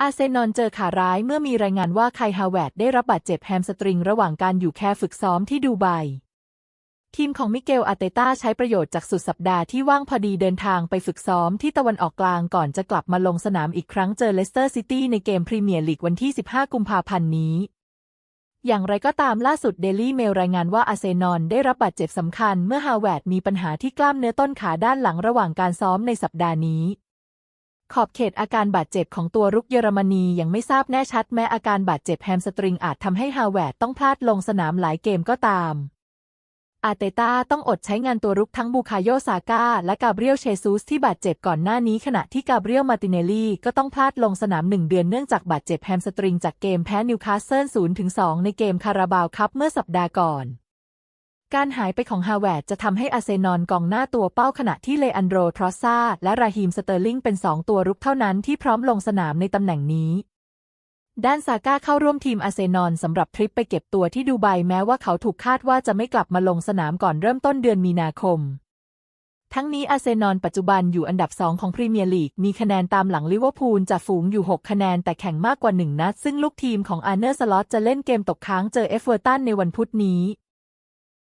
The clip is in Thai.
อาร์เซนอลเจอข่าร้ายเมื่อมีรายงานว่าไคฮาวเวร์ดได้รับบาดเจ็บแฮมสตริงระหว่างการอยู่แค่ฝึกซ้อมที่ดูไบทีมของมิเกลอาเตต้าใช้ประโยชน์จากสุดสัปดาห์ที่ว่างพอดีเดินทางไปฝึกซ้อมที่ตะวันออกกลางก่อนจะกลับมาลงสนามอีกครั้งเจอเลสเตอร์ซิตี้ในเกมพรีเมียร์ลีกวันที่ 15 กุมภาพันธ์นี้ อย่างไรก็ตามล่าสุดเดลี่เมลรายงานว่าอาเซนอลได้รับบาดเจ็บสำคัญเมื่อฮาวเวดมีปัญหาที่กล้ามเนื้อต้นขาด้านหลังระหว่างการซ้อมในสัปดาห์นี้ ขอบเขตอาการบาดเจ็บของตัวรุกเยอรมนียังไม่ทราบแน่ชัดแม้อาการบาดเจ็บแฮมสตริงอาจทำให้ฮาวเวร์ดต้องพลาดลงสนามหลายเกมก็ตาม อาเตต้าต้องอดใช้งานตัวรุกทั้งบูคาโยซาก้าและกาเบรียลเชซูสที่บาดเจ็บก่อนหน้านี้ขณะที่กาเบรียลมาติเนลลี่ก็ต้องพลาดลงสนามหนึ่งเดือนเนื่องจากบาดเจ็บแฮมสตริงจากเกมแพ้นิวคาสเซิล0-2 ในเกมคาราบาวคัพเมื่อสัปดาห์ก่อน การหายไปของฮาวเวร์ดจะทำให้อาเซนอลกองหน้าตัวเป้าขณะที่เลอันโดรทรอสซาและราฮีมสเตอร์ลิงเป็นสองตัวรุกเท่านั้นที่พร้อมลงสนามในตำแหน่งนี้ ด้านซาก้าเข้าร่วมทีมอาเซนอลสำหรับทริปไปเก็บตัวที่ดูไบแม้ว่าเขาถูกคาดว่าจะไม่กลับมาลงสนามก่อนเริ่มต้นเดือนมีนาคม ทั้งนี้อาเซนอลปัจจุบันอยู่อันดับ2ของพรีเมียร์ลีกมีคะแนนตามหลังลิเวอร์พูลจาฝูงอยู่ 6 คะแนนแต่แข่งมากกว่า 1 นัด ซึ่งลูกทีมของอาร์เนอร์สล็อตจะเล่นเกมตกค้างเจอเอฟเวอร์ตันในวันพุธนี้